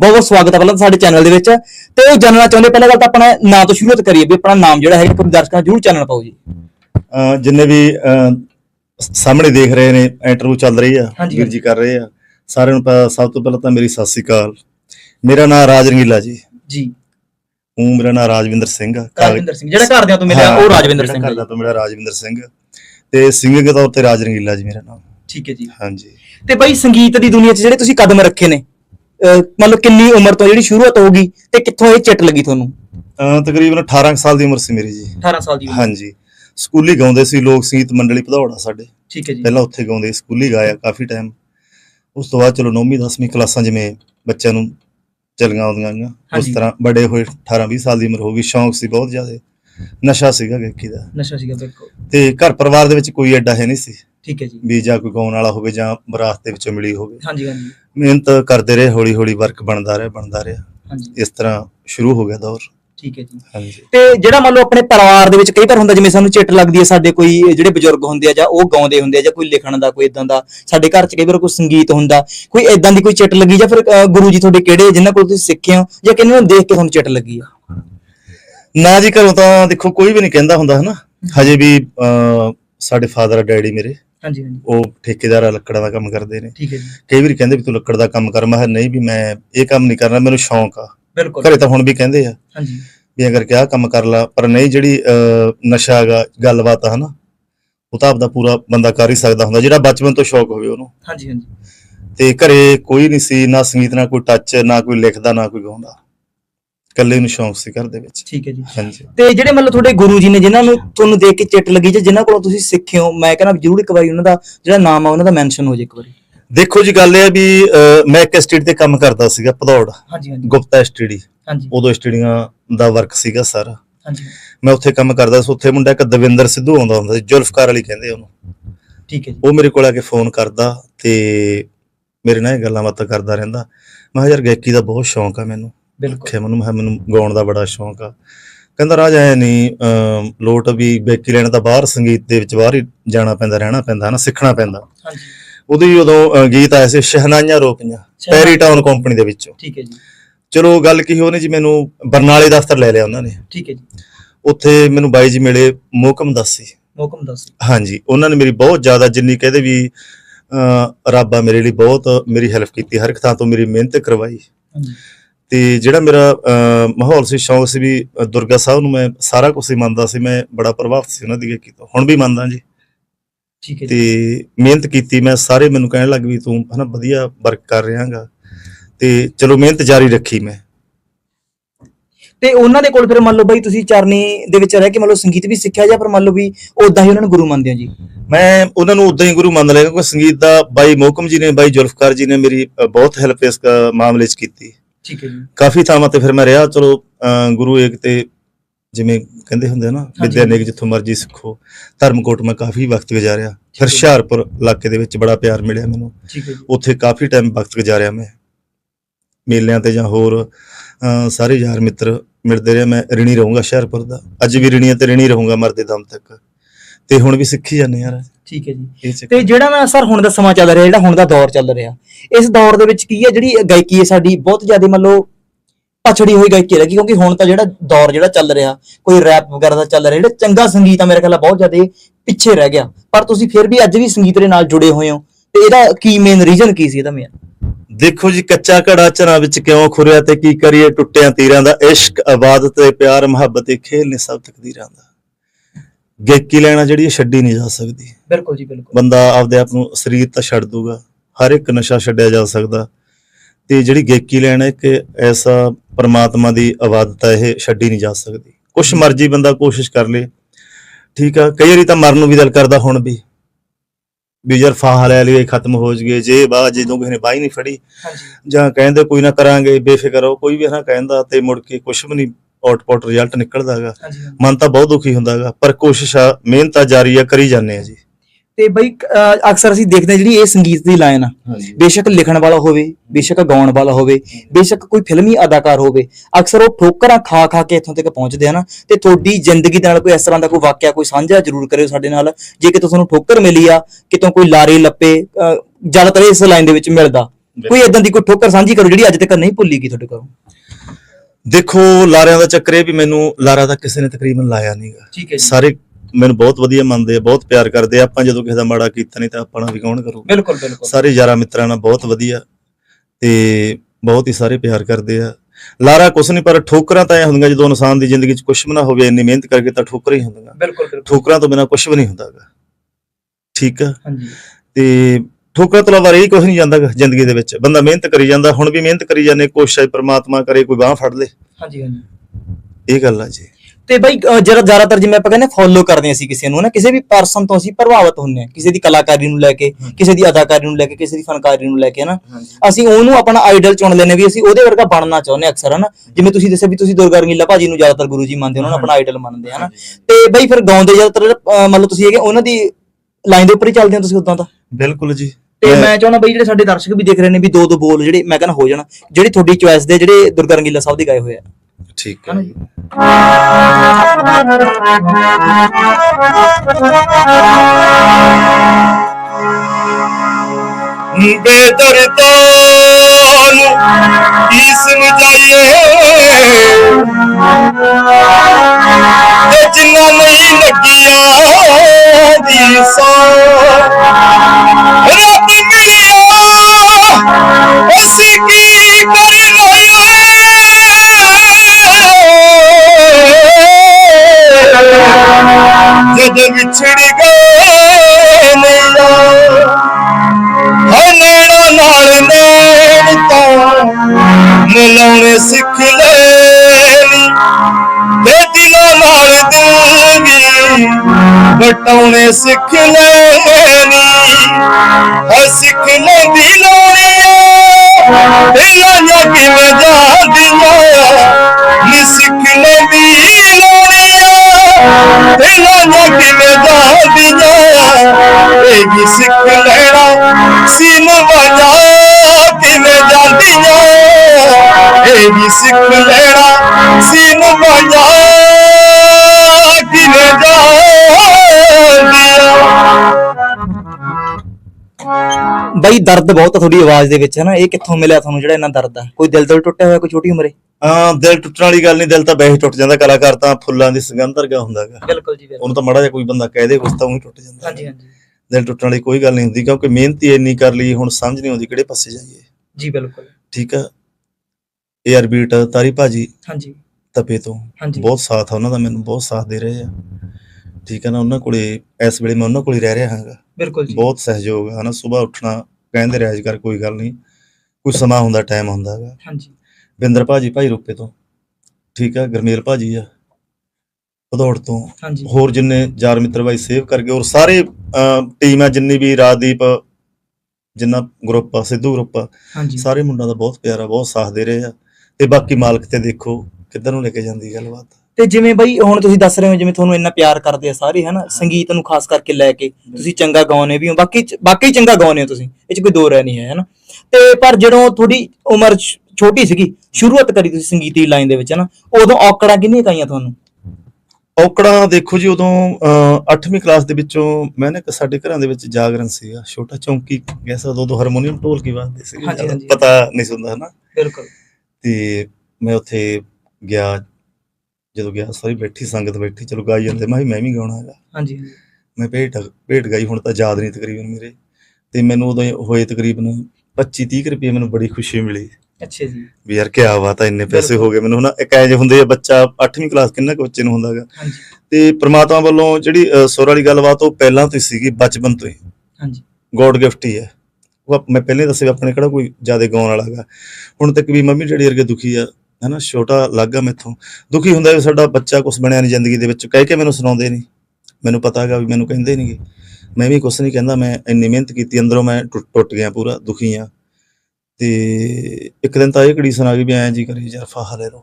ਬਹੁਤ ਬਹੁਤ ਸਵਾਗਤ ਹੈ ਪਹਿਲਾਂ ਸਾਡੇ ਚੈਨਲ ਦੇ ਵਿੱਚ। ਤੇ ਉਹ ਜਾਣਨਾ ਚਾਹੁੰਦੇ ਪਹਿਲਾਂ ਗੱਲ ਤਾਂ ਆਪਣਾ ਨਾਂ ਤੋਂ ਸ਼ੁਰੂਆਤ ਕਰੀਏ ਵੀ ਆਪਣਾ ਨਾਮ ਜਿਹੜਾ ਹੈ ਪੂਰੇ ਦਰਸ਼ਕਾਂ ਨੂੰ ਜਰੂਰ ਚੈਨਲ ਪਾਓ ਜੀ। ਅਹ ਜਿੰਨੇ ਵੀ ਅਹ, ਸਾਹਮਣੇ ਦੇਖ ਰਹੇ ਨੇ ਇੰਟਰਵਿਊ ਚੱਲ ਰਹੀ ਆ ਹਾਂਜੀ, ਵੀਰ ਜੀ ਕਰ ਰਹੇ ਆ। ਸਾਰਿਆਂ ਨੂੰ ਸਭ ਤੋਂ ਪਹਿਲਾਂ ਤਾਂ ਮੇਰੀ ਸਤਿ ਸ਼੍ਰੀ ਅਕਾਲ। ਮੇਰਾ ਨਾਮ ਰਾਜ ਰੰਗੀਲਾ ਜੀ। ਜੀ। ਉਹ ਮੇਰਾ ਨਾਮ ਰਾਜਵਿੰਦਰ ਸਿੰਘ ਆ। ਰਾਜਵਿੰਦਰ ਸਿੰਘ ਜਿਹੜਾ ਘਰਦਿਆਂ ਤੋਂ ਮਿਲਿਆ ਹਾਂ, ਉਹ ਰਾਜਵਿੰਦਰ ਜਿਹੜਾ ਸਿੰਘ ਹੈ ਘਰ ਦਾ ਤੋਂ ਮੇਰਾ ਰਾਜਵਿੰਦਰ ਸਿੰਘ। ਤੇ ਸਿੰਗਿੰਗ ਤੌਰ ਤੇ ਰਾਜ ਰੰਗੀਲਾ ਜੀ ਮੇਰਾ ਨਾਮ। ਠੀਕ ਹੈ ਜੀ। ਹਾਂਜੀ। ਤੇ ਬਈ ਸੰਗੀਤ ਦੀ ਦੁਨੀਆ 'ਚ ਜਿਹੜੇ ਤੁਸੀਂ ਕਦਮ ਰੱਖੇ ਨੇ ਅਹ ਮਤਲਬ ਕਿੰਨੀ ਉਮਰ ਤੋਂ ਜਿਹੜੀ ਸ਼ੁਰੂਆਤ ਹੋਊਗੀ ਤੇ ਕਿੱਥੋਂ ਇਹ ਚਿੱਟ ਲੱਗੀ ਤੁਹਾਨੂੰ? ਅਹ ਤਕਰੀਬਨ 18 ਕੁ ਸਾਲ ਦੀ ਉਮਰ ਸੀ ਮੇਰੀ ਜੀ। 18 ਸਾਲ ਦੀ ਹਾਂਜੀ। ਸਕੂਲੀ ਗਾਉਂਦੇ ਸੀ ਲੋਕ ਸੰਗੀਤ ਮੰਡਲੀ ਭਦੌੜਾ ਸਾਡੇ। ਠੀਕ ਹੈ ਜੀ। ਪਹਿਲਾਂ ਉੱਥੇ ਗਾਉਂਦੇ ਸਕੂਲੀ ਗਾਇਆ ਕਾਫੀ ਟਾਈਮ ਉਸ ਤੋਂ ਬਾਅਦ ਚਲੋ 9ਵੀਂ 10ਵੀਂ ਕਲਾਸਾਂ ਜਿਵੇਂ ਬੱਚਿਆਂ ਨੂੰ ਚਲੀਆਂ ਆਉਂਦੀਆਂ ਗਈਆਂ। ਉਸ ਹਾਂਜੀ। ਤਰ੍ਹਾਂ ਬੜੇ ਹੋਏ 18 20 ਸਾਲ ਦੀ ਉਮਰ ਹੋ ਗਈ ਸ਼ੌਂਕ ਸੀ ਬਹੁਤ ਜ਼ਿਆਦਾ। ਨਸ਼ਾ ਸੀਗਾ ਗਾਇਕੀ ਦਾ। ਨਸ਼ਾ ਸੀਗਾ ਬਿਲਕੁਲ। ਤੇ ਘਰ ਪਰਿਵਾਰ ਦੇ ਵਿੱਚ ਕੋਈ ਐਡਾ ਹੈ ਨਹੀਂ ਸੀ। ਠੀਕ ਹੈ ਜੀ। ਵੀ ਜਾਂ ਕੋਈ ਗਾਉਣ ਵਾਲਾ ਹੋਵੇ ਜਾਂ ਬਰਾਤ ਦੇ ਵਿੱਚੋਂ ਮਿਲੀ ਹੋਵੇ। ਹਾਂਜੀ ਹਾਂਜੀ। ਮਿਹਨਤ ਕਰਦੇ ਰਹੇ ਹੌਲੀ ਹੌਲੀ ਵਰਕ ਬਣਦਾ ਰਿਹਾ ਬਣਦਾ ਰਿਹਾ। ਹਾਂਜੀ। ਇਸ ਤਰ੍ਹਾਂ ਸ਼ੁਰੂ ਹੋ ਗਿਆ ਦੌਰ। ਠੀਕ ਹੈ ਜੀ। ਹਾਂਜੀ। ਤੇ ਜਿਹੜਾ ਮੰਨ ਲਓ ਆਪਣੇ ਪਰਿਵਾਰ ਦੇ ਵਿੱਚ ਕਈ ਵਾਰ ਹੁੰਦਾ ਜਿਵੇਂ ਸਾਨੂੰ ਚਿੱਟ ਲੱਗਦੀ ਹੈ ਸਾਡੇ ਕੋਈ ਜਿਹੜੇ ਬਜ਼ੁਰਗ ਹੁੰਦੇ ਆ ਜਾਂ ਉਹ ਗਾਉਂਦੇ ਹੁੰਦੇ ਆ ਜਾਂ ਕੋਈ ਲਿਖਣ ਦਾ ਕੋਈ ਇਦਾਂ ਦਾ ਸਾਡੇ ਘਰ 'ਚ ਕਈ ਵਾਰ ਕੋਈ ਸੰਗੀਤ ਹੁੰਦਾ ਕੋਈ ਇਦਾਂ ਦੀ ਕੋਈ ਚਿੱਟ ਲੱਗੀ ਜਾਂ ਫਿਰ ਗੁਰੂ ਜੀ ਤੁਹਾਡੇ ਕਿਹੜੇ ਜਿਨ੍ਹਾਂ ਕੋਲ ਤੁਸੀਂ ਸਿੱਖੇ ਹੋ ਜਾਂ ਕਿਹਨਾਂ ਨੂੰ ਦੇਖ ਕੇ ਤੁਹਾਨੂੰ ਚਿੱਟ ਲੱਗੀ ਆ? ਨਾ ਜੀ ਘਰੋਂ ਤਾਂ ਦੇਖੋ ਕੋਈ ਵੀ ਨਹੀਂ ਕਹਿੰਦਾ ਹੁੰਦਾ ਹਨਾ? ਹਜੇ ਵੀ ਸਾਡੇ ਫਾਦਰ ਡੈਡੀ ਮੇਰੇ। ਹਾਂਜੀ ਹਾਂਜੀ। ਉਹ ਠੇਕੇਦਾਰ ਆ, ਲੱਕੜਾਂ ਦਾ ਕੰਮ ਕਰਦੇ ਨੇ। ਠੀਕ ਹੈ ਜੀ। ਕਈ ਵਾਰੀ ਕਹਿੰਦੇ ਵੀ ਤੂੰ ਲੱਕੜ ਦਾ ਕੰਮ ਕਰ। ਮੈਂ ਕਿਹਾ ਨਹੀਂ ਵੀ ਮੈਂ ਇਹ ਕੰਮ ਨਹੀਂ ਕਰਨਾ ਮੈਨੂੰ ਸ਼ੌਂਕ ਆ। ਬਿਲਕੁਲ। ਘਰੇ ਤਾਂ ਹੁਣ ਵੀ ਕਹਿੰਦੇ ਆ ਹਾਂਜੀ। ਵੀ ਅਗਰ ਕਿਹਾ ਕੰਮ ਕਰ ਲਾ ਪਰ ਨਹੀਂ ਜਿਹੜੀ ਨਸ਼ਾ ਹੈਗਾ ਗੱਲਬਾਤ ਆ ਹਨਾ ਉਹ ਤਾਂ ਆਪਦਾ ਪੂਰਾ ਬੰਦਾ ਕਰ ਹੀ ਸਕਦਾ ਹੁੰਦਾ ਜਿਹੜਾ ਬਚਪਨ ਤੋਂ ਸ਼ੌਕ ਹੋਵੇ ਉਹਨੂੰ। ਹਾਂਜੀ ਹਾਂਜੀ। ਤੇ ਘਰੇ ਕੋਈ ਨਹੀਂ ਸੀ ਨਾ ਸੰਗੀਤ ਨਾਲ ਕੋਈ ਟੱਚ ਨਾ ਕੋਈ ਲਿਖਦਾ ਨਾ ਕੋਈ ਗਾਉਂਦਾ। ਇਕੱਲੇ ਨੂੰ ਸ਼ੌਂਕ ਸੀ ਘਰ ਦੇ ਵਿੱਚ। ਠੀਕ ਹੈ ਜੀ। ਹਾਂਜੀ। ਤੇ ਜਿਹੜੇ ਮਤਲਬ ਤੁਹਾਡੇ ਗੁਰੂ ਜੀ ਨੇ ਜਿਨ੍ਹਾਂ ਨੂੰ ਤੁਹਾਨੂੰ ਦੇਖ ਕੇ ਚਿੱਟ ਲੱਗੀ ਜਾਂ ਜਿਨ੍ਹਾਂ ਕੋਲੋਂ ਤੁਸੀਂ ਸਿੱਖੇ ਹੋ ਮੈਂ ਕਹਿੰਦਾ ਜਰੂਰ ਇੱਕ ਵਾਰੀ ਉਹਨਾਂ ਦਾ ਜਿਹੜਾ ਨਾਮ ਆ ਉਹਨਾਂ ਦਾ ਮੈਂਸ਼ਨ ਹੋ ਜੇ ਇੱਕ ਵਾਰੀ। ਦੇਖੋ ਜੀ ਗੱਲ ਇਹ ਆ ਵੀ ਮੈਂ ਇੱਕ ਸਟੇਟ ਤੇ ਕੰਮ ਕਰਦਾ ਸੀਗਾ ਭਦੌੜ। ਹਾਂਜੀ ਹਾਂਜੀ। ਗੁਪਤਾ ਸਟੇਡੀ ਹਾਂਜੀ। ਉਦੋਂ ਸਟੇਡੀਆਂ ਦਾ ਵਰਕ ਸੀਗਾ ਸਾਰਾ। ਹਾਂਜੀ। ਮੈਂ ਉੱਥੇ ਕੰਮ ਕਰਦਾ ਸੀ ਉੱਥੇ ਮੁੰਡਾ ਇੱਕ ਦਵਿੰਦਰ ਸਿੱਧੂ ਆਉਂਦਾ ਹੁੰਦਾ ਸੀ ਜ਼ੁਲਫਕਾਰ ਵਾਲੀ ਕਹਿੰਦੇ ਉਹਨੂੰ। ਠੀਕ ਹੈ ਜੀ। ਉਹ ਮੇਰੇ ਕੋਲ ਆ ਕੇ ਫੋਨ ਕਰਦਾ ਤੇ ਮੇਰੇ ਨਾਲ ਇਹ ਗੱਲਾਂ ਬਾਤਾਂ ਕਰਦਾ ਰਹਿੰਦਾ। ਮੈਂ ਕਿਹਾ ਯਾਰ ਗਾਇਕੀ ਦਾ ਬਹੁਤ ਸ਼ੌਂਕ ਆ ਮੈਨੂੰ। ਬਿਲਕੁਲ। ਮੈਨੂੰ ਮੈਂ ਮੈਨੂੰ ਗਾਉਣ ਦਾ ਬੜਾ ਸ਼ੌਂਕ ਆ। ਕਹਿੰਦਾ ਰਾਜ ਐ ਨਹੀਂ ਲੋਟ ਵੀ ਗਾਇਕੀ ਲੈਣ ਤਾਂ ਬਾਹਰ ਸੰਗੀਤ ਦੇ ਵਿੱਚ ਬਾਹਰ ਹੀ ਜਾਣਾ ਪੈਂਦਾ ਰਹਿਣਾ ਪੈਂਦਾ ਹਨਾ ਸਿੱਖਣਾ ਪੈਂਦਾ। ਹਾਂਜੀ। ਹੀ ਉਦੋਂ ਗੀਤ ਆਏ ਸੀ ਸ਼ਹਿਨਾਈਆਂ ਰੋਪੀਆਂ ਪੈਰੀ ਟਾਊਨ ਕੰਪਨੀ ਦੇ ਵਿੱਚੋਂ। ਠੀਕ ਹੈ ਜੀ। ਚਲੋ ਗੱਲ ਕੀ ਉਹਨੇ ਜੀ ਮੈਨੂੰ ਬਰਨਾਲੇ ਦਫ਼ਤਰ ਲੈ ਲਿਆ ਉਹਨਾਂ ਨੇ। ਠੀਕ ਹੈ ਜੀ। ਉੱਥੇ ਮੈਨੂੰ ਬਾਈ ਜੀ ਮਿਲੇ ਮੋਹਕਮ ਦਾਸੀ। ਮੋਕਮ ਦੱਸ। ਹਾਂਜੀ ਉਹਨਾਂ ਨੇ ਮੇਰੀ ਬਹੁਤ ਜ਼ਿਆਦਾ ਜਿੰਨੀ ਕਹਦੇ ਵੀ ਰੱਬ ਮੇਰੇ ਲਈ ਬਹੁਤ ਮੇਰੀ ਹੈਲਪ ਕੀਤੀ ਹਰ ਇੱਕ ਥਾਂ ਤੋਂ ਮੇਰੀ ਮਿਹਨਤ ਕਰਵਾਈ। ਹਾਂਜੀ। ਤੇ ਜਿਹੜਾ ਮੇਰਾ ਮਾਹੌਲ ਸੀ ਸ਼ੌਂਕ ਸੀ ਵੀ ਦੁਰਗਾ ਸਾਹਿਬ ਨੂੰ ਮੈਂ ਸਾਰਾ ਕੁਝ ਹੀ ਮੰਨਦਾ ਸੀ ਮੈਂ ਬੜਾ ਪ੍ਰਭਾਵਿਤ ਸੀ ਉਹਨਾਂ ਦੀ ਗਾਇਕੀ ਤੋਂ ਹੁਣ ਵੀ ਮੰਨਦਾ ਜੀ। ਠੀਕ ਹੈ ਤੇ ਮਿਹਨਤ ਕੀਤੀ ਮੈਂ ਸਾਰੇ ਮੈਨੂੰ ਕਹਿਣ ਲੱਗ ਵੀ ਤੂੰ ਹਨਾ ਵਧੀਆ ਵਰਕ ਕਰ ਰਿਹਾਗਾ। ਤੇ ਚਲੋ ਮਿਹਨਤ ਜਾਰੀ ਰੱਖੀ ਮੈਂ। ਤੇ ਉਹਨਾਂ ਦੇ ਕੋਲ ਫਿਰ ਮੰਨ ਲਓ ਬਾਈ ਤੁਸੀਂ ਚਰਨੀ ਦੇ ਵਿੱਚ ਰਹਿ ਕੇ ਮੰਨ ਲਓ ਸੰਗੀਤ ਵੀ ਸਿੱਖਿਆ ਜਾਂ ਫਿਰ ਮੰਨ ਲਓ ਵੀ ਉਦਾਂ ਹੀ ਉਹਨਾਂ ਨੂੰ ਗੁਰੂ ਮੰਨਦੇ ਹੋ ਜੀ? ਮੈਂ ਉਹਨਾਂ ਨੂੰ ਉਦਾਂ ਹੀ ਗੁਰੂ ਮੰਨ ਲਿਆ ਕਿਉਂਕਿ ਸੰਗੀਤ ਦਾ ਬਾਈ ਮੋਹਕਮ ਜੀ ਨੇ ਬਾਈ ਜ਼ੁਲਫਕਾਰ ਜੀ ਨੇ ਮੇਰੀ ਬਹੁਤ ਹੈਲਪ ਇਸ ਮਾਮਲੇ 'ਚ ਕੀਤੀ। ਠੀਕ ਹੈ ਜੀ। ਕਾਫੀ ਥਾਵਾਂ ਤੇ ਫਿਰ ਮੈਂ ਰਿਹਾ ਚਲੋ ਗੁਰੂ ਏਕ ਤੇ ਜਿਵੇਂ ਕਹਿੰਦੇ ਹੁੰਦੇ ਨਾ ਵਿਦਿਆ ਨੇਕ ਜਿੱਥੋਂ ਮਰਜ਼ੀ ਸਿੱਖੋ। ਧਰਮਕੋਟ ਮੈਂ ਕਾਫੀ ਵਕਤ ਗੁਜ਼ਾਰਿਆ। ਫਿਰ ਹੁਸ਼ਿਆਰਪੁਰ ਇਲਾਕੇ ਦੇ ਵਿੱਚ ਬੜਾ ਪਿਆਰ ਮਿਲਿਆ ਮੈਨੂੰ। ਉੱਥੇ ਕਾਫੀ ਟਾਈਮ ਵਕਤ ਗੁਜ਼ਾਰਿਆ ਮੈਂ। ਮੇਲਿਆਂ ਤੇ ਜਾਂ ਹੋਰ ਸਾਰੇ ਯਾਰ ਮਿੱਤਰ ਮਿਲਦੇ ਰਹੇ। ਮੈਂ ਰਿਣੀ ਰਹੂੰਗਾ ਹੁਸ਼ਿਆਰਪੁਰ ਦਾ। ਅੱਜ ਵੀ ਰਿਣੀਆਂ ਤੇ ਰਿਣੀ ਰਹੂੰਗਾ ਮਰਦੇ ਦਮ ਤੱਕ। ਤੇ ਹੁਣ ਵੀ ਸਿੱਖੀ ਜਾਂਦੇ ਯਾਰ। ਠੀਕ ਹੈ ਜੀ। ਚੱਕਰ ਤੇ ਜਿਹੜਾ ਨਾ ਸਰ ਹੁਣ ਦਾ ਸਮਾਂ ਚੱਲ ਰਿਹਾ ਜਿਹੜਾ ਹੁਣ ਦਾ ਦੌਰ ਚੱਲ ਰਿਹਾ ਇਸ ਦੌਰ ਦੇ ਵਿੱਚ ਕੀ ਹੈ ਜਿਹੜੀ ਗਾਇਕੀ ਹੈ ਸਾਡੀ ਬਹੁਤ ਜ਼ਿਆਦਾ ਮੰਨ ਲਓ ਪਛੜੀ ਹੋਈ ਗਾਇਕੀ ਲੱਗੀ ਕਿਉਂਕਿ ਹੁਣ ਤਾਂ ਜਿਹੜਾ ਦੌਰ ਜਿਹੜਾ ਚੱਲ ਰਿਹਾ ਕੋਈ ਰੈਪ ਵਗੈਰਾ ਦਾ ਚੱਲ ਰਿਹਾ ਜਿਹੜਾ ਚੰਗਾ ਸੰਗੀਤ ਆ ਮੇਰੇ ਖਿਆਲ ਨਾਲ ਬਹੁਤ ਜ਼ਿਆਦਾ ਪਿੱਛੇ ਰਹਿ ਗਿਆ। ਪਰ ਤੁਸੀਂ ਫਿਰ ਵੀ ਅੱਜ ਵੀ ਸੰਗੀਤ ਦੇ ਨਾਲ ਜੁੜੇ ਹੋਏ ਹੋ ਤੇ ਇਹਦਾ ਕੀ ਮੇਨ ਰੀਜ਼ਨ ਕੀ ਸੀ ਇਹਦਾ ਮੇਨ ਦੇਖੋ ਜੀ ਕੱਚਾ ਘੜਾ ਚਨਾ ਵਿੱਚ ਕਿਉਂ ਖੁਰਿਆ ਤੇ ਕੀ ਕਰੀਏ ਟੁੱਟਿਆਂ ਤੀਰਾਂ ਦਾ ਇਸ਼ਕ ਇਬਾਦਤ ਤੇ ਪਿਆਰ ਮੁਹੱਬਤ ਇਹ ਖੇਲ ਨੇ ਸਭ ਤਕਦੀਰਾਂ ਦਾ। ਗਾਇਕੀ ਲੈਣਾ ਜਿਹੜੀ ਇਹ ਛੱਡੀ ਨਹੀਂ ਜਾ ਸਕਦੀ। ਬਿਲਕੁਲ ਜੀ ਬਿਲਕੁਲ। ਬੰਦਾ ਆਪਦੇ ਆਪ ਨੂੰ ਸਰੀਰ ਤਾਂ ਛੱਡ ਦੂਗਾ ਹਰ ਇੱਕ ਨਸ਼ਾ ਛੱਡਿਆ ਜਾ ਸਕਦਾ। ਤੇ ਜਿਹੜੀ ਗਾਇਕੀ ਲੈਣ ਹੈ ਕਿ ਐਸਾ ਪਰਮਾਤਮਾ ਦੀ ਹੈ ਇਹ ਛੱਡੀ ਨਹੀਂ ਜਾ ਸਕਦੀ। ਕੁਛ ਮਰਜ਼ੀ ਬੰਦਾ ਕੋਸ਼ਿਸ਼ ਕਰ ਲੇ। ਠੀਕ ਆ ਕਈ ਵਾਰੀ ਤਾਂ ਮਰਨ ਨੂੰ ਵੀ ਦਿਲ ਕਰਦਾ ਹੁਣ ਵੀ। ਵੀ ਯਾਰ ਫਾਹ ਲੈ ਲਈਏ ਖਤਮ ਹੋ ਜਗੇ ਜੇ ਬਾਅਦ ਜਦੋਂ ਕਿਸੇ ਨੇ ਬਾਈ ਨਹੀਂ ਫੜੀ ਹਾਂਜੀ। ਜਾਂ ਕਹਿੰਦੇ ਕੋਈ ਨਾ ਕਰਾਂਗੇ ਬੇਫਿਕਰ ਹੋ ਕੋਈ ਵੀ ਨਾ ਕਹਿੰਦਾ ਤੇ ਮੁੜ ਕੇ ਕੁਛ ਵੀ ਨਹੀਂ ਆਊਟਪੁੱਟ ਰਿਜ਼ਲਟ ਨਿਕਲਦਾਗਾ ਮਨ ਤਾਂ ਬਹੁਤ ਦੁਖੀ ਹੁੰਦਾਗਾ ਪਰ ਕੋਸ਼ਿਸ਼ ਆ ਮਿਹਨਤ ਆ ਜਾਰੀ ਆ ਕਰੀ ਜਾਂਦੇ ਆ ਜੀ। ਤੇ ਬਈ ਅਕਸਰ ਅਸੀਂ ਦੇਖਦੇ ਹਾਂ ਜਿਹੜੀ ਇਹ ਸੰਗੀਤ ਦੀ ਲਾਈਨ ਆ। ਬੇਸ਼ੱਕ ਲਿਖਣ ਵਾਲਾ ਹੋਵੇ ਬੇਸ਼ੱਕ ਗਾਉਣ ਵਾਲਾ ਹੋਵੇ ਬੇਸ਼ੱਕ ਕੋਈ ਫਿਲਮੀ ਅਦਾਕਾਰ ਹੋਵੇ ਅਕਸਰ ਉਹ ਠੋਕਰਾਂ ਖਾ ਖਾ ਕੇ ਇੱਥੋਂ ਤੱਕ ਪਹੁੰਚਦੇ ਆ ਨਾ। ਤੇ ਤੁਹਾਡੀ ਜ਼ਿੰਦਗੀ ਦੇ ਨਾਲ ਕੋਈ ਇਸ ਤਰ੍ਹਾਂ ਦਾ ਕੋਈ ਵਾਕਿਆ ਕੋਈ ਸਾਂਝਾ ਜ਼ਰੂਰ ਕਰਿਓ ਸਾਡੇ ਨਾਲ। ਜੇ ਕਿਤੋਂ ਤੁਹਾਨੂੰ ਠੋਕਰ ਮਿਲੀ ਆ ਕਿਤੋਂ ਕੋਈ ਲਾਰੇ ਲੱਪੇ ਅਹ, ਜ਼ਿਆਦਾਤਰ ਇਸ ਲਾਈਨ ਦੇ ਵਿੱਚ ਮਿਲਦਾ। ਕੋਈ ਇਦਾਂ ਦੀ ਕੋਈ ਠੋਕਰ ਸਾਂਝੀ ਕਰੋ ਜਿਹੜੀ ਅੱਜ ਤੱਕ ਨਹੀਂ ਭੁੱਲੀ ਗਈ ਤੁਹਾਡੇ ਕੋਲ। ਦੇਖੋ ਲਾਰਿਆਂ ਦਾ ਚੱਕਰ ਇਹ ਵੀ ਮੈਨੂੰ ਲਾਰਾ ਦਾ ਕਿਸੇ ਨੇ ਤਕਰੀਬਨ ਲਾਇਆ ਨਹੀਂਗਾ ਠੀਕ ਹੈ ਸਾਰੇ ਮੈਨੂੰ ਬਹੁਤ ਵਧੀਆ ਮੰਨਦੇ ਆ ਬਹੁਤ ਪਿਆਰ ਕਰਦੇ ਆ। ਆਪਾਂ ਜਦੋਂ ਕਿਸੇ ਦਾ ਮਾੜਾ ਕੀਤਾ ਨਹੀਂ ਤਾਂ ਆਪਾਂ ਵੀ ਕੌਣ ਕਰੂ ਬਿਲਕੁਲ ਬਿਲਕੁਲ। ਸਾਰੇ ਯਾਰਾਂ ਮਿੱਤਰਾਂ ਨਾਲ ਬਹੁਤ ਵਧੀਆ ਤੇ ਬਹੁਤ ਹੀ ਸਾਰੇ ਪਿਆਰ ਕਰਦੇ ਆ। ਲਾਰਾ ਕੁਛ ਨਹੀਂ ਪਰ ਠੋਕਰਾਂ ਤਾਂ ਇਹ ਹੁੰਦੀਆਂ ਜਦੋਂ ਇਨਸਾਨ ਦੀ ਜ਼ਿੰਦਗੀ 'ਚ ਕੁਛ ਵੀ ਨਾ ਹੋਵੇ ਇੰਨੀ ਮਿਹਨਤ ਕਰਕੇ ਤਾਂ ਠੋਕਰਾਂ ਹੀ ਹੁੰਦੀਆਂ। ਬਿਲਕੁਲ ਬਿਲਕੁਲ। ਠੋਕਰਾਂ ਤੋਂ ਬਿਨਾ ਕੁਛ ਵੀ ਨਹੀਂ ਹੁੰਦਾਗਾ। ਠੀਕ ਆ? ਹਾਂਜੀ। ਤੇ ਠੋਕਰਾਂ ਤੋਂ ਇਲਾਵਾ ਇਹ ਕੁਝ ਨਹੀਂ ਜਾਂਦਾਗਾ ਜ਼ਿੰਦਗੀ ਦੇ ਵਿੱਚ। ਬੰਦਾ ਮਿਹਨਤ ਕਰੀ ਜਾਂਦਾ ਹੁਣ ਵੀ ਮਿਹਨਤ ਕਰੀ ਜਾਂਦੇ ਕੋਸ਼ਿਸ਼ ਹੈ ਪ੍ਰਮਾਤਮਾ ਕਰੇ ਕੋਈ ਬਾਹ ਫੜ ਲੇ। ਹਾਂਜੀ ਹਾਂਜੀ। ਇਹ ਗੱਲ ਆ ਜੀ। ਤੇ ਬਈ ਜਿਹੜਾ ਜ਼ਿਆਦਾਤਰ ਜਿਵੇਂ ਆਪਾਂ ਕਹਿੰਦੇ ਫੋਲੋ ਕਰਦੇ ਅਸੀਂ ਕਿਸੇ ਨੂੰ ਨਾ ਕਿਸੇ ਵੀ ਪਰਸਨ ਤੋਂ ਅਸੀਂ ਪ੍ਰਭਾਵਿਤ ਹੁੰਨੇ ਆ ਕਿਸੇ ਦੀ ਕਲਾਕਾਰੀ ਨੂੰ ਲੈ ਕੇ ਕਿਸੇ ਦੀ ਅਦਾਕਾਰੀ ਨੂੰ ਲੈ ਕੇ ਕਿਸੇ ਦੀ ਫਨਕਾਰੀ ਨੂੰ ਲੈ ਕੇ ਨਾ ਅਸੀਂ ਉਹਨੂੰ ਆਪਣਾ ਆਈਡਲ ਚੁਣ ਲੈਨੇ ਵੀ ਅਸੀਂ ਉਹਦੇ ਵਰਗਾ ਬਣਨਾ ਚਾਹੁੰਦੇ ਅਕਸਰ ਹਨਾ? ਜਿਵੇਂ ਤੁਸੀਂ ਦੱਸਿਆ ਵੀ ਤੁਸੀਂ ਦੁਰਗਾ ਰੰਗੀਲਾ ਭਾਜੀ ਨੂੰ ਜ਼ਿਆਦਾਤਰ ਗੁਰੂ ਜੀ ਮੰਨਦੇ ਉਹਨਾਂ ਨੂੰ ਆਪਣਾ ਆਈਡਲ ਮੰਨਦੇ ਹਨਾ? ਤੇ ਬਈ ਫਿਰ ਗਾਉਂਦੇ ਜ਼ਿਆਦਾਤਰ ਲਓ ਤੁਸੀਂ ਹੈਗੇ ਉਹਨਾਂ ਦੀ ਲਾਈਨ ਦੇ ਉੱਪਰ ਹੀ ਚੱਲਦੇ ਹੋ ਤੁਸੀਂ ਉਦਾਂ ਤਾਂ? ਬਿਲਕੁਲ ਜੀ। ਤੇ ਮੈਂ- ਚਾਹੁੰਦਾ ਬਈ ਜਿਹੜੇ ਸਾਡੇ ਦਰਸ਼ਕ ਵੀ ਦੇਖ ਰਹੇ ਨੇ ਵੀ ਦੋ ਦੋ ਬੋਲ ਜਿਹੜੇ ਮੈਂ ਕਹਿੰਦਾ ਹੋ ਜਾਣ ਜਿਹੜੀ ਤੁਹਾਡੀ ਚੁਆਇਸ ਦੇ ਜਿਹੜੇ ਦੁਰਗਾ ਰੰਗੀਲਾ ਸਾਹਿਬ ਦੇ ਗਾਏ ਹੋਏ ਆ। ਠੀਕ ਹੈ। ਜੀ ਬੇਦਰਦਾਨ ਇਸ ਨੂੰ ਜਾਈਏ ਤੇ ਜਿੰਨਾ ਨਹੀਂ ਲੱਗੀਆਂ ਦੀ ਸੋ ਰੱਬ ਅਸੀਂ ਕੀ ਕਰ ਲਏ ਜਦ ਵਿਛੜ ਗਏ ਨैया ਹੈ ਨੈਣਾ ਨਾਲ ਨੈਣ ਤੋਂ ਮਿਲਾਉਣੇ ਸਿੱਖ ਲੈਣੀ ਤੇ ਦਿਲਾਂ ਨਾਲ ਦਿਲ ਵੀ ਵਟਾਉਣੇ ਸਿੱਖ ਲੈਣੀ ਹੈ ਸਿੱਖ ਲੈਂਦੀ ਲੋਣੀਆਂ ਤੇ ਕਿਵੇਂ ਜਾਂਦੀਆਂ ਨੀ ਸਿੱਖ ਲੈਂਦੀ ਲੋਣੀਆਂ ਤੇ ਕਿਵੇਂ ਜਾਂਦੀਆਂ ਇਹ ਵੀ ਸਿੱਖ ਲੈਣਾ ਸੀਨ ਵਜਾ ਕਿਵੇਂ ਜਾਂਦੀਆਂ ਇਹ ਵੀ ਸਿੱਖ ਲੈਣਾ ਸੀਨ ਵਜਾ ਕਿਵੇਂ ਬਈ ਦਰਦ ਬਹੁਤ ਆ ਤੁਹਾਡੀ ਆਵਾਜ਼ ਦੇ ਵਿੱਚ ਹੈ ਨਾ ਇਹ ਕਿੱਥੋਂ ਮਿਲਿਆ ਤੁਹਾਨੂੰ ਜਿਹੜਾ ਇੰਨਾ ਦਰਦ ਆ? ਕੋਈ ਦਿਲ ਦਿਲ ਟੁੱਟਿਆ ਹੋਇਆ ਕੋਈ ਛੋਟੀ ਉਮਰੇ? ਹਾਂ ਦਿਲ ਟੁੱਟਣ ਵਾਲੀ ਗੱਲ ਨਹੀਂ ਦਿਲ ਤਾਂ ਵੈਸੇ ਟੁੱਟ ਜਾਂਦਾ ਕਲਾਕਾਰ ਤਾਂ ਫੁੱਲਾਂ ਦੀ ਸੁਗੰਧ ਵਰਗਾ ਹੁੰਦਾਗਾ ਬਿਲਕੁਲ ਜੀ ਉਹਨੂੰ ਤਾਂ ਮਾੜਾ ਜਿਹਾ ਕੋਈ ਬੰਦਾ ਕਹਿ ਦੇ ਕੁਛ ਤਾਂ ਉਹ ਹੀ ਟੁੱਟ ਜਾਂਦਾ। ਹਾਂਜੀ ਹਾਂਜੀ। ਦਿਲ ਟੁੱਟਣ ਵਾਲੀ ਕੋਈ ਗੱਲ ਨਹੀਂ ਹੁੰਦੀ ਕਿਉਂਕਿ ਮਿਹਨਤ ਹੀ ਇੰਨੀ ਕਰ ਲਈ ਹੁਣ ਸਮਝ ਨਹੀਂ ਆਉਂਦੀ ਕਿਹੜੇ ਪਾਸੇ ਜਾਈਏ। ਜੀ ਬਿਲਕੁਲ। ਠੀਕ ਆ? ਏਆਰ ਬੀਟ ਤਾਰੀ ਭਾਜੀ ਹਾਂਜੀ। ਤਪੇ ਤੋਂ। ਹਾਂਜੀ। ਬਹੁਤ ਸਾਥ ਆ ਉਹਨਾਂ ਦਾ ਮੈਨੂੰ ਬਹੁਤ ਸਾਥ ਦੇ ਰਹੇ ਆ। ਠੀਕ ਆ ਨਾ ਉਹਨਾਂ ਕੋਲੇ ਇਸ ਵੇਲੇ ਮੈਂ ਉਹਨਾਂ ਕੋਲੇ ਰਹਿ ਰਿਹਾ ਹਾਂਗਾ। ਬਿਲਕੁਲ ਜੀ। ਬਹੁਤ ਸਹਿਯੋਗ ਆ ਹਨਾ ਸਵੇਰ ਉੱਠਣਾ ਕਹਿੰਦੇ ਰਿਆਜ਼ ਕਰ ਕੋਈ ਗੱਲ ਨਹੀਂ। ਕੋਈ ਸਮਾਂ ਹੁੰਦਾ ਟਾਈਮ ਹੁੰਦਾ ਹੈਗਾ। ਹਾਂਜੀ। ਬਿੰਦਰ ਭਾਜੀ ਭਾਈ ਰੁਪੇ ਤੋਂ। ਠੀਕ ਆ ਗਰਮੇਲ ਭਾਜੀ ਆ ਭਦੌੜ ਤੋਂ। ਹੋਰ ਜਿੰਨੇ ਯਾਰ ਮਿੱਤਰ ਭਾਈ ਸੇਵ ਕਰਕੇ ਔਰ ਸਾਰੇ ਟੀਮ ਆ ਜਿੰਨੀ ਵੀ ਰਾਜਦੀਪ ਜਿੰਨਾ ਗਰੁੱਪ ਆ ਸਿੱਧੂ ਗਰੁੱਪ ਆ ਸਾਰੇ ਮੁੰਡਿਆਂ ਦਾ ਬਹੁਤ ਪਿਆਰਾ ਬਹੁਤ ਸਾਥ ਦੇ ਰਹੇ ਆ। ਤੇ ਬਾਕੀ ਮਾਲਕ ਤੇ ਦੇਖੋ ਕਿੱਧਰ ਨੂੰ ਲੈ ਕੇ ਜਾਂਦੀ ਗੱਲਬਾਤ। ਤੇ ਜਿਵੇਂ ਬਈ ਹੁਣ ਤੁਸੀਂ ਦੱਸ ਰਹੇ ਹੋ ਜਿਵੇਂ ਤੁਹਾਨੂੰ ਇੰਨਾ ਪਿਆਰ ਕਰਦੇ ਆ ਸਾਰੇ ਹਨਾ? ਸੰਗੀਤ ਨੂੰ ਖਾਸ ਕਰਕੇ ਲੈ ਕੇ ਤੁਸੀਂ ਚੰਗਾ ਗਾਉਂਦੇ ਵੀ ਹੋ। ਬਾਕੀ ਬਾਕੀ ਚੰਗਾ ਗਾਉਂਦੇ ਹੋ ਤੁਸੀਂ। ਇਹ ਚ ਕੋਈ ਦੋ ਰਾਏ ਨਹੀਂ ਹੈ ਹਨਾ? ਤੇ ਪਰ ਜਦੋਂ ਤੁਹਾਡੀ ਉਮਰ ਛੋਟੀ ਸੀਗੀ ਸ਼ੁਰੂਆਤ ਕਰੀ ਤੁਸੀਂ ਸੰਗੀਤ ਦੀ ਲਾਈਨ ਦੇ ਵਿੱਚ ਹਨਾ? ਉਦੋਂ ਔਕੜਾਂ ਕਿੰਨੀਆਂ ਕਾਈਆਂ ਤੁਹਾਨੂੰ? ਔਕੜਾਂ ਦੇਖੋ ਜੀ ਉਦੋਂ 8ਵੀਂ ਕਲਾਸ ਦੇ ਵਿੱਚੋਂ ਮੈਂ ਨਾ ਸਾਡੇ ਘਰਾਂ ਦੇ ਵਿੱਚ ਜਾਗਰਣ ਸੀਗਾ। ਛੋਟਾ ਚੌਂਕੀ ਗੈਸਾ ਦੋ ਦੋ ਹਾਰਮੋਨੀਅਮ ਢੋਲਕੀ ਵਾਜਦੇ ਸੀ। ਪਤਾ ਨਹੀਂ ਸੀ ਹੁੰਦਾ ਹਨਾ? ਬਿਲਕੁਲ। ਤੇ ਮੈਂ ਉੱਥੇ ਗਿਆ ਜਦੋਂ ਗਿਆ ਸਾਰੀ ਬੈਠੀ ਸੰਗਤ ਬੈਠੀ ਚਲੋ ਗਾਈ ਜਾਂਦੇ। ਮੈਂ ਕਿਹਾ ਮੈਂ ਵੀ ਗਾਉਣਾ ਹੈਗਾ। ਹਾਂਜੀ ਮੈਂ ਭੇਟ ਭੇਟ ਗਾਈ ਹੁਣ ਤਾਂ ਯਾਦ ਨਹੀਂ ਤਕਰੀਬਨ ਮੇਰੇ। ਤੇ ਮੈਨੂੰ ਉਦੋਂ ਹੋਏ ਤਕਰੀਬਨ 25 30 ਰੁਪਏ ਮੈਨੂੰ ਬੜੀ ਖੁਸ਼ੀ ਮਿਲੀ। ਅੱਛਾ ਜੀ। ਵੀ ਯਾਰ ਕਿਆ ਬਾਤ ਆ ਇੰਨੇ ਪੈਸੇ। ਹੋ ਗਏ। ਮੈਨੂੰ ਹਨਾ ਇੱਕ ਐਂ ਜੇ ਹੁੰਦੇ ਆ ਬੱਚਾ 8ਵੀਂ ਕਲਾਸ ਕਿੰਨਾ ਕੁ ਬੱਚੇ ਨੂੰ ਹੁੰਦਾਗਾ ਹਾਂਜੀ। ਤੇ ਪ੍ਰਮਾਤਮਾ ਵੱਲੋਂ ਜਿਹੜੀ ਸੁਰ ਵਾਲੀ ਗੱਲਬਾਤ ਉਹ ਪਹਿਲਾਂ ਤੋਂ ਹੀ ਸੀਗੀ ਬਚਪਨ ਤੋਂ ਹੀ। ਹਾਂਜੀ। ਗੋਡ ਗਿਫਟ ਹੀ ਹੈ। ਉਹ ਮੈਂ ਪਹਿਲੇ ਦੱਸਿਆ ਵੀ ਆਪਣੇ ਕਿਹੜਾ ਕੋਈ ਜ਼ਿਆਦਾ ਗਾਉਣ ਵਾਲਾ ਹੈਗਾ। ਹੁਣ ਤੱਕ ਵੀ ਮੰਮੀ ਡੈਡੀ ਵਰਗੇ ਦੁਖੀ ਆ। ਹਨਾ, ਛੋਟਾ ਲੱਗਾ ਮੈਥੋਂ। ਦੁਖੀ ਹੁੰਦਾ ਵੀ ਸਾਡਾ ਬੱਚਾ ਕੁਝ ਬਣਿਆ ਨਹੀਂ ਜ਼ਿੰਦਗੀ ਦੇ ਵਿੱਚ, ਕਹਿ ਕੇ ਮੈਨੂੰ ਸੁਣਾਉਂਦੇ ਨਹੀਂ ਮੈਨੂੰ ਪਤਾ ਹੈਗਾ ਵੀ ਮੈਨੂੰ ਕਹਿੰਦੇ ਨਹੀਂਗੇ ਮੈਂ ਵੀ ਕੁਝ ਨਹੀਂ ਕਹਿੰਦਾ, ਮੈਂ ਇੰਨੀ ਮਿਹਨਤ ਕੀਤੀ, ਅੰਦਰੋਂ ਮੈਂ ਟੁੱਟ ਟੁੱਟ ਗਿਆ ਪੂਰਾ, ਦੁਖੀ ਆ। ਤੇ ਇੱਕ ਦਿਨ ਤਾਂ ਇਹ ਕੜੀ ਸੁਣਾ ਗਈ ਵੀ ਐਂ ਜੀ ਕਰੀ, ਯਾਰ ਫਾਹਾ ਲੈ ਲਓ।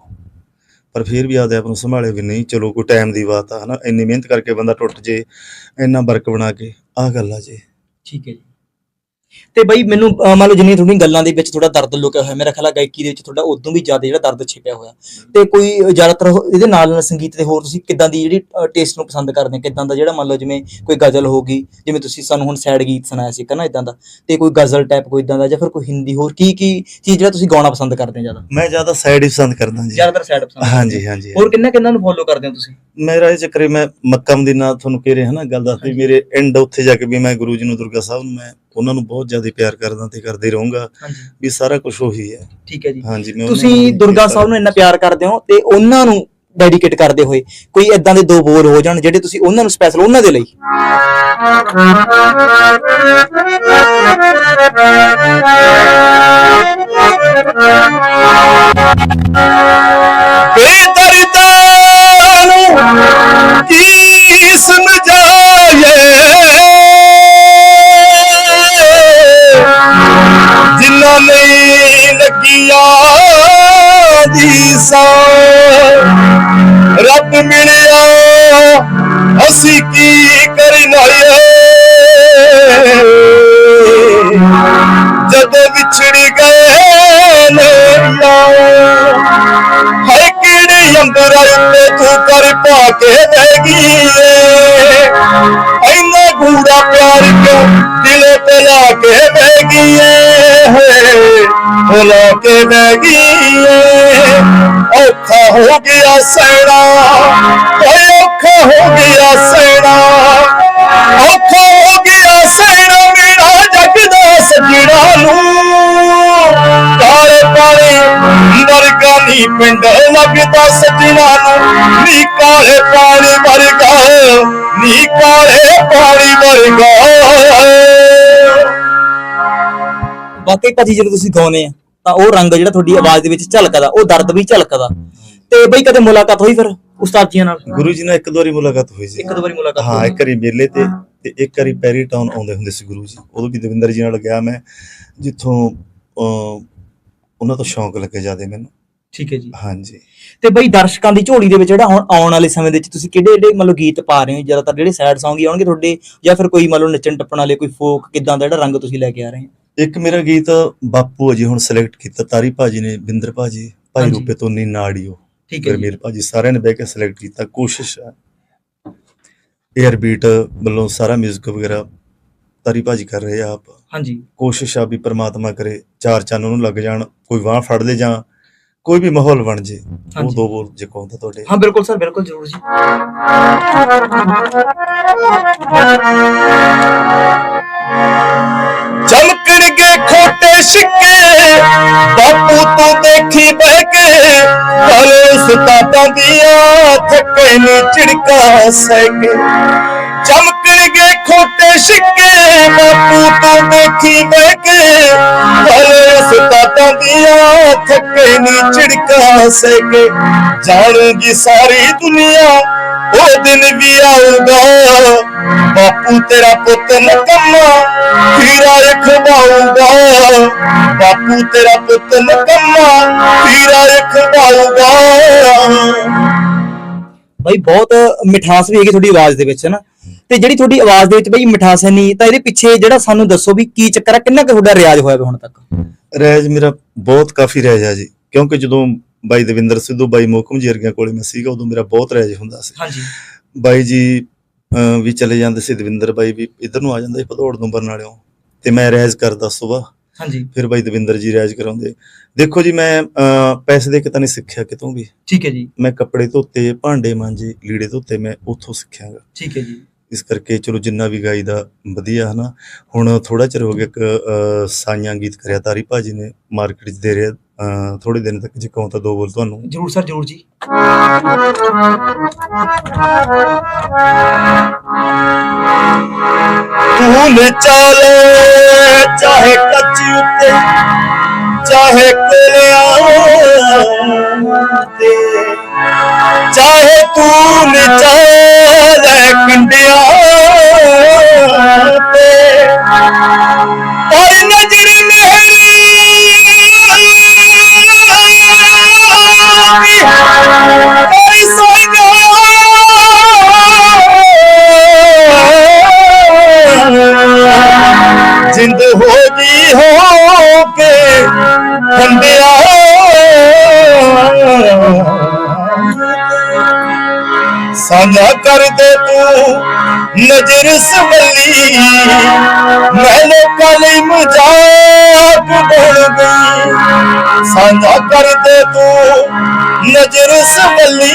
ਪਰ ਫਿਰ ਵੀ ਆਪਦੇ ਆਪ ਨੂੰ ਸੰਭਾਲੇ ਵੀ ਨਹੀਂ, ਚਲੋ ਕੋਈ ਟਾਈਮ ਦੀ ਬਾਤ ਆ, ਹਨਾ। ਇੰਨੀ ਮਿਹਨਤ ਕਰਕੇ ਬੰਦਾ ਟੁੱਟ ਜੇ, ਇੰਨਾ ਵਰਕ ਬਣਾ ਕੇ, ਆਹ ਗੱਲ ਆ ਜੇ। ਠੀਕ ਹੈ ਜੀ। ਤੇ ਬਈ ਮੈਨੂੰ ਅਹ, ਮੰਨ ਲਓ ਜਿੰਨੀਆਂ ਤੁਹਾਡੀਆਂ ਗੱਲਾਂ ਦੇ ਵਿੱਚ ਥੋੜਾ ਦਰਦ ਲੁਕਿਆ ਹੋਇਆ ਮੇਰਾ ਖਿਆਲ ਆ ਗਾਇਕੀ ਦੇ ਵਿੱਚ ਤੁਹਾਡਾ ਉਦੋਂ ਵੀ ਜ਼ਿਆਦਾ ਜਿਹੜਾ ਦਰਦ ਛਿਪਿਆ ਹੋਇਆ। ਤੇ ਕੋਈ ਜ਼ਿਆਦਾਤਰ ਇਹਦੇ ਨਾਲ ਨਾਲ ਸੰਗੀਤ ਦੇ ਹੋਰ ਤੁਸੀਂ ਕਿੱਦਾਂ ਦੀ ਜਿਹੜੀ ਟੇਸਟ ਨੂੰ ਪਸੰਦ ਕਰਦੇ ਹੋ? ਕਿੱਦਾਂ ਦਾ ਜਿਹੜਾ ਮੰਨ ਲਓ ਜਿਵੇਂ ਕੋਈ ਗਜ਼ਲ ਹੋਗੀ ਜਿਵੇਂ ਤੁਸੀਂ ਸਾਨੂੰ ਹੁਣ ਸੈਡ ਗੀਤ ਸੁਣਾਇਆ ਸੀ ਨਾ ਇਦਾਂ ਦਾ ਤੇ ਕੋਈ ਗਜ਼ਲ ਟਾਈਪ ਕੋਈ ਇਦਾਂ ਦਾ ਜਾਂ ਫਿਰ ਕੋਈ ਹਿੰਦੀ ਹੋਰ ਕੀ ਕੀ ਚੀਜ਼ ਜਿਹੜਾ ਤੁਸੀਂ ਗਾਉਣਾ ਪਸੰਦ ਕਰਦੇ ਹੋ ਜ਼ਿਆਦਾ? ਮੈਂ ਜ਼ਿਆਦਾ ਸਾਈਡ ਹੀ ਪਸੰਦ ਕਰਦਾ ਜੀ। ਜ਼ਿਆਦਾਤਰ ਸੈਡ ਪਸੰਦ ਹੋ। ਹਾਂਜੀ ਹਾਂਜੀ ਹੋਰ ਕਿੰਨਾ ਕਿੰਨਾ ਨੂੰ ਫੋਲੋ ਕਰਦੇ ਹੋ ਤੁਸੀਂ? ਮੇਰਾ ਇਹ ਚੱਕਰ ਹੈ, ਮੈਂ ਮੱਕਾ ਮਦੀਨਾ ਤੁਹਾਨੂੰ ਕਹਿ ਰਿਹਾ ਨਾ ਗੱਲ ਦੱਸਦੀ। ਮੇਰੇ ਐਂਡ ਉੱਥੇ ਜਾ ਕੇ ਵੀ ਮੈਂ ਗੁਰੂ ਜੀ ਨੂੰ ਦੁਰਗਾ ਸਾਹਿਬ ਨੂੰ ਮੈਂ ਉਹਨਾਂ ਨੂੰ ਬਹੁਤ ਜ਼ਿਆਦਾ ਪਿਆਰ ਕਰਦਾ ਤੇ ਕਰਦੇ ਰਹੂੰਗਾ ਹਾਂਜੀ। ਵੀ ਸਾਰਾ ਕੁਝ ਉਹੀ ਹੈ। ਠੀਕ ਹੈ ਜੀ। ਹਾਂਜੀ ਮੈਂ ਉਹਨਾਂ ਤੁਸੀਂ ਨੂੰ ਦੁਰਗਾ ਸਾਹਿਬ ਨੂੰ ਇੰਨਾ ਪਿਆਰ ਕਰਦੇ ਹੋ ਤੇ ਉਹਨਾਂ ਨੂੰ ਡੈਡੀਕੇਟ ਕਰਦੇ ਹੋਏ ਕੋਈ ਇਦਾਂ ਦੇ ਦੋ ਬੋਲ ਹੋ ਜਾਣ ਜਿਹੜੇ ਤੁਸੀਂ ਉਹਨਾਂ ਨੂੰ ਸਪੈਸ਼ਲ ਉਹਨਾਂ ਦੇ ਲਈ? ਬੇਦਰਦਾਂ ਨੂੰ ਕੀ ਸਮਝਾਏ ਜਿਨ੍ਹਾਂ ਨਹੀਂ ਲੱਗੀਆਂ ਦੀ ਸਾ ਰੱਬ ਮਿਲਿਆ, ਅਸੀਂ ਕੀ ਕਰਨਾ ਏ ਜਦੋਂ ਵਿਛੜ ਗਏ ਨੇ ਯਾਰ, ਹਾਏ ਕਿਹੜੇ ਅੰਦਰ ਉੱਤੇ ਤੂੰ ਕਰ ਪਾ ਕੇ ਬਹਿ ਗਈ ਏ? ਇੰਨਾ ਗੂੜਾ ਪਿਆਰ ਕਿਉਂ ਦਿਲ ਲਾ ਕੇ ਬਹਿ ਗਈ ਏ ਹੋਏ ਹੋ ਕੇ ਬਹਿ ਗਈ ਔਖਾ ਹੋ ਗਿਆ ਸੈਣਾ ਕੋਈ ਔਖਾ ਹੋ ਗਿਆ ਸੈਣਾ। ਔਖਾ ਹੋ ਗਿਆ ਸੈਣਾ, ਮੇਰਾ ਜਗ ਦਾ ਸਜਣਾ ਨੂੰ। ਕਾਲੇ ਪਾਣੀ ਵਰਗਾ ਨੀ ਪਿੰਡ ਲੱਗਦਾ ਸਜਣਾ ਨੂੰ। ਨੀ ਕਾਲੇ ਪਾਣੀ ਵਰਗਾ, ਨੀ ਕਾਲੇ ਪਾਣੀ ਵਰਗਾ। ਬਾਕੀ ਭਾਜੀ ਜਦੋਂ ਤੁਸੀਂ ਗਾਉਨੇ ਆ ਤਾਂ ਉਹ ਰੰਗ ਜਿਹੜਾ ਤੁਹਾਡੀ ਆਵਾਜ਼ ਦੇ ਵਿੱਚ ਝਲਕਦਾ ਉਹ ਦਰਦ ਵੀ ਝਲਕਦਾ। ਤੇ ਬਈ ਕਦੇ ਮੁਲਾਕਾਤ ਹੋਈ ਫਿਰ ਉਸਤਾਦ ਜੀਆਂ ਨਾਲ? ਗੁਰੂ ਜੀ ਨਾਲ ਇੱਕ ਦੋ ਵਾਰੀ ਮੁਲਾਕਾਤ ਹੋਈ ਸੀ। ਇੱਕ ਦੋ ਵਾਰੀ ਮੁਲਾਕਾਤ ਹਾਂ ਇੱਕ ਵਾਰੀ ਮੇਲੇ ਤੇ ਤੇ ਇੱਕ ਵਾਰੀ ਪੈਰੀ ਟਾਊਨ ਆਉਂਦੇ ਹੁੰਦੇ ਸੀ ਗੁਰੂ ਜੀ। ਉਦੋਂ ਵੀ ਦਵਿੰਦਰ ਜੀ ਨਾਲ ਗਿਆ ਮੈਂ ਜਿੱਥੋਂ ਉਹਨਾਂ ਤੋਂ ਸ਼ੌਂਕ ਲੱਗੇ ਜਿਆਦੇ ਮੈਨੂੰ। ਠੀਕ ਹੈ ਜੀ। ਹਾਂਜੀ। ਤੇ ਬਈ ਦਰਸ਼ਕਾਂ ਦੀ ਝੋਲੀ ਦੇ ਵਿੱਚ ਜਿਹੜਾ ਹੁਣ ਆਉਣ ਵਾਲੇ ਸਮੇਂ ਦੇ ਵਿੱਚ ਤੁਸੀਂ ਕਿਹੜੇ ਜਿਹੜੇ ਮਤਲਬ ਗੀਤ ਪਾ ਰਹੇ ਹੋ? ਜ਼ਿਆਦਾਤਰ ਜਿਹੜੇ ਸੈਡ Song ਹੀ ਆਉਣਗੇ ਤੁਹਾਡੇ ਜਾਂ ਫਿਰ ਕੋਈ ਮਤਲਬ ਨੱਚਣ ਟੱਪਣ ਵਾਲੇ ਕੋਈ ਫੋਕ ਕਿਦਾਂ ਦਾ ਜਿਹੜਾ ਰੰਗ ਤੁਸੀਂ ਲੈ ਕੇ ਆ ਰਹੇ ਹੋ? ਇੱਕ ਮੇਰਾ ਗੀਤ ਬਾਪੂ ਅਜੀ ਹੁਣ ਸਿਲੈਕਟ ਕੀਤਾ ਤਾਰੀ ਭਾਜੀ ਨੇ ਬਿੰਦਰ ਭਾਜੀ ਭਾਈ ਰੂਪੇ ਤੋਂ ਨੀ ਨਾੜੀਓ ਠੀਕ ਹੈ ਗਰਮੀਰ ਭਾਜੀ ਸਾਰਿਆਂ ਨੇ ਬਹਿ ਕੇ ਸਿਲੈਕਟ ਕੀਤਾ ਕੋਸ਼ਿਸ਼ ਹੈ। 에ਅਰ ਬੀਟ ਵੱਲੋਂ ਸਾਰਾ ਮਿਊਜ਼ਿਕ ਵਗੈਰਾ ਤਾਰੀ ਭਾਜੀ ਕਰ ਰਹੇ ਆ ਆਪ। ਹਾਂਜੀ। ਕੋਸ਼ਿਸ਼ ਆ ਵੀ ਪ੍ਰਮਾਤਮਾ ਕਰੇ ਚਾਰ ਚੰਨ ਉਹਨੂੰ ਲੱਗ ਜਾਣ ਕੋਈ ਵਾਹ ਫੜ ਲੇ ਜਾਂ ਕੋਈ ਵੀ ਮਾਹੌਲ ਬਣ ਜੇ ਉਹ ਹਾਂਜੀ। ਦੋ ਬੋਲ ਜੇ ਕਹੋ ਤਾਂ ਤੁਹਾਡੇ। ਹਾਂ ਬਿਲਕੁਲ ਸਰ ਬਿਲਕੁਲ ਜ਼ਰੂਰ ਜੀ। ਚਮਕਣਗੇ ਖੋਟੇ ਸਿੱਕੇ ਬਾਪੂ ਤੂੰ ਦੇਖੀ ਬਹਿ ਕੇ ਕਾਲੇ ਸਤਾਤਾਂ ਦੀਆਂ ਥੱਕੇ ਨੂੰ ਝਿੜਕਾ ਸਹਿ ਕੇ ਚਮਕਣਗੇ ਖੋਟੇ ਸਿੱਕੇ ਬਾਪੂ ਤੂੰ ਦੇਖੀ ਬਹਿ ਕੇ ਸਤਾਤਾਂ ਥੱਕੇ ਨੂੰ ਝਿੜਕਾ ਸਹਿ ਕੇ। ਸਾਰੀ ਦੁਨੀਆ, ਉਹ ਦਿਨ ਵੀ ਆਊਗਾ ਬਾਪੂ ਤੇਰਾ ਪੁੱਤ ਨਕਮਾ, ਹੀਰਾ ਖਵਾਊਗਾ ਬਾਪੂ ਤੇਰਾ ਪੁੱਤ ਨਕਮਾ, ਹੀਰਾ ਖਵਾਊਗਾ ਬਈ ਬਹੁਤ ਮਿਠਾਸ ਵੀ ਹੈਗੀ ਤੁਹਾਡੀ ਆਵਾਜ਼ ਦੇ ਵਿੱਚ, ਹੈ ਨਾ? ਤੇ ਜਿਹੜੀ ਤੁਹਾਡੀ ਆਵਾਜ਼ ਦੇ ਵਿੱਚ ਬਈ ਮਿਠਾਸ ਹੈ ਨਹੀਂ ਤਾਂ ਇਹਦੇ ਪਿੱਛੇ ਜਿਹੜਾ ਸਾਨੂੰ ਦੱਸੋ ਵੀ ਕੀ ਚੱਕਰ ਹੈ ਕਿੰਨਾ ਕੁ ਤੁਹਾਡਾ ਰਿਆਜ਼ ਹੋਇਆ ਵਾ ਹੁਣ ਤੱਕ? ਰਹਿਜ ਮੇਰਾ ਬਹੁਤ ਕਾਫੀ ਰਹਿਜ ਆ ਜੀ। ਕਿਉਂਕਿ ਜਦੋਂ ਬਾਈ ਦਵਿੰਦਰ ਸਿੱਧੂ ਬਾਈ ਮੋਕਮ ਜੀ ਵਰਗਿਆਂ ਕੋਲੇ ਮੈਂ ਸੀਗਾ ਉਦੋਂ ਮੇਰਾ ਬਹੁਤ ਰਹਿਜ ਹੁੰਦਾ ਸੀ। ਹਾਂਜੀ। ਬਾਈ ਜੀ ਵੀ ਚਲੇ ਜਾਂਦੇ ਸੀ ਦਵਿੰਦਰ ਬਾਈ ਵੀ ਇੱਧਰ ਨੂੰ ਆ ਜਾਂਦਾ ਸੀ ਭਦੌੜ ਨੂੰ ਬਰਨਾਲਿਓਂ ਤੇ ਮੈਂ ਰਹਿਜ ਕਰਦਾ ਸਵੇਰ। ਹਾਂਜੀ। ਫਿਰ ਬਾਈ ਦਵਿੰਦਰ ਜੀ ਰਹਿਜ ਕਰਾਉਂਦੇ। ਦੇਖੋ ਜੀ ਮੈਂ ਪੈਸੇ ਦੇ ਕੇ ਤਾਂ ਨਹੀਂ ਸਿੱਖਿਆ ਕਿਤੋਂ ਵੀ। ਠੀਕ ਹੈ ਜੀ। ਮੈਂ ਕੱਪੜੇ ਧੋਤੇ ਭਾਂਡੇ ਮਾਂਜੇ ਲੀੜੇ ਧੋਤੇ ਮੈਂ ਉੱਥੋਂ ਸਿੱਖਿਆਗਾ ਠੀਕ ਹੈ ਜੀ। ਇਸ ਕਰਕੇ ਚਲੋ ਜਿੰਨਾ ਵੀ ਗਾਈਦਾ ਵਧੀਆ ਹਨਾ। ਹੁਣ ਥੋੜਾ ਚਿਰ ਹੋ ਗਿਆ ਇੱਕ ਸਾਈਆਂ ਗੀਤ ਕਰਿਆ ਤਾਰੀ ਭਾਜੀ ਨੇ ਮਾਰਕੀਟ 'ਚ ਦੇ ਰਿਹਾ। ਥੋੜੇ ਦਿਨ ਤੱਕ ਜੇ ਕਹੂੰ ਤਾਂ ਦੋ ਬੋਲ ਤੁਹਾਨੂੰ। ਜਰੂਰ ਸਰ ਜਰੂਰ ਜੀ। ਤੂੰ ਚਾਲੇ ਚਾਹੇ ਕੱਚੀ ਉੱਤੇ ਚਾਹੇ ਕੋਲਿਆਂ ਤੇ ਚਾਹੇ ਤੂੰ ਚਾਲੇ ਕੰਡਿਆਂ ਤੇ ਪਰ ਨਜ਼ਰ ਮੇਰੀ ਕੋਈ ਸੋਈਗਾ ਜਿੰਦ ਹੋ ਜੀ ਹੋ ਕੇ ਖੰਡਿਆ ਸਾਂਝਾ ਕਰ ਦੇ ਤੂੰ ਨਜ਼ਰ ਸਵਲੀ। ਮੈਂ ਲੋਕਾਂ ਲਈ ਮਜ਼ਾਕ ਬਣ ਗਈ ਸਾਂਝਾ ਕਰ ਦੇ ਤੂੰ ਨਜ਼ਰ ਸਵਲੀ।